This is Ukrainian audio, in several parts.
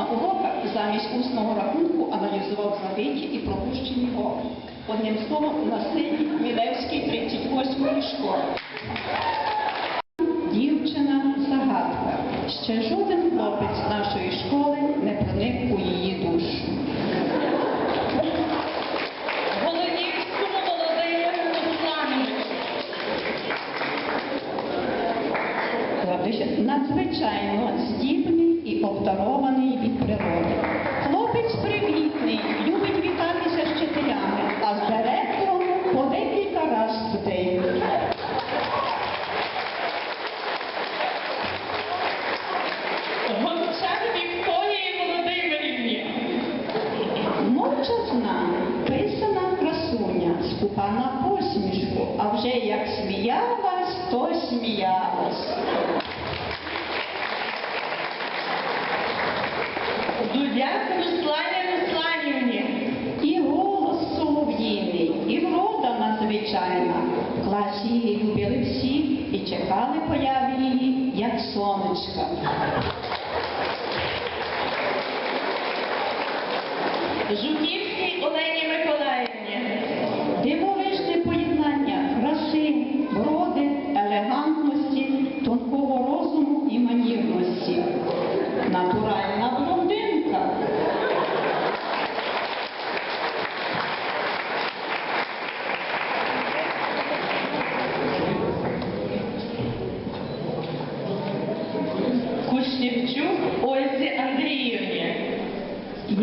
уроках замість усного рахунку аналізував забиті і пропущені голи. Одним словом, на сцені Мілевській 38-ї школи. Дівчина загадка. Ще жоден хлопець нашої школи не проник у її душу. Голодівському Володимиру Руслановичу. Надзвичайно здібний і обдарований від природи. Хлопець привітний, любить вітатися з вчителями, а з директором по декілька разів в день. Гончар Вікторії Володимирівні. Мовчазна, писана красуня, скупа на посмішку, а вже як сміялась, то сміялась. acústica. Junir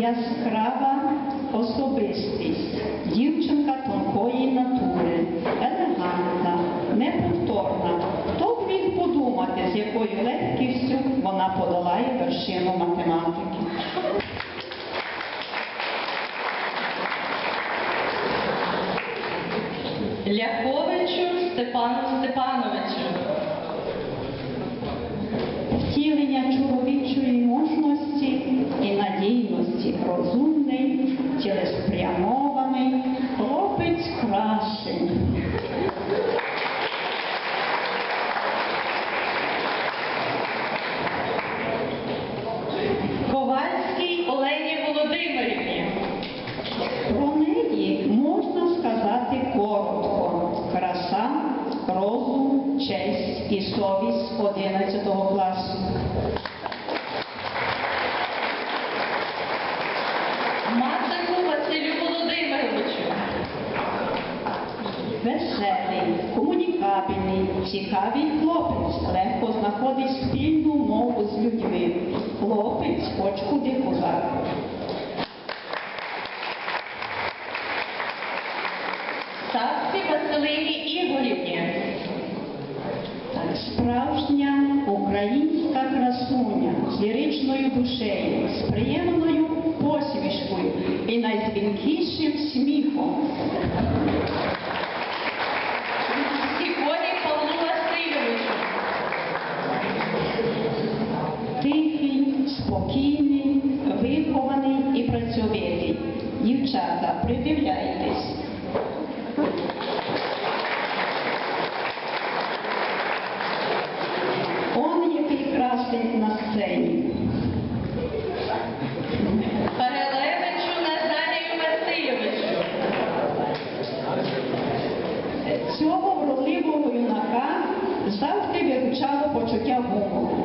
Яскрава особистість, дівчинка тонкої натури, елегантна, неповторна. Хто б міг подумати, з якою легкістю вона подолає вершину математики. Ляховичу Степану Степановичу. І совість 11 класу. Мацаку Василю Володимировичу. Веселий, комунікабельний, цікавий хлопець, легко знаходить спільну мову з людьми. Хлопець хоч куди позад. Савці Василині з душею, з приємною посмішкою і найдзвінкішим сміхом. Сікорі Павлу Васильовичу. Тихий, спокійний, вихований і працьовитий. Дівчата, придивляйтесь. Завжди виручало почуття гумору.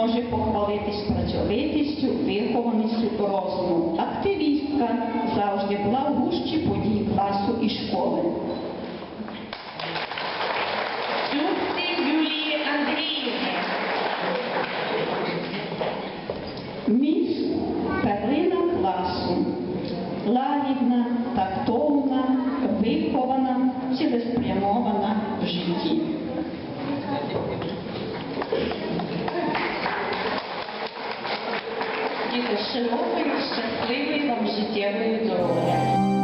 Може похвалитись працьовитістю, вихованістю розуму. Активістка завжди була в гущі подій класу і школи. Міс перлина класу. Лагідна, тактовна, вихована, цілеспрямована в житті. Широкої, щасливої вам життєвої дороги.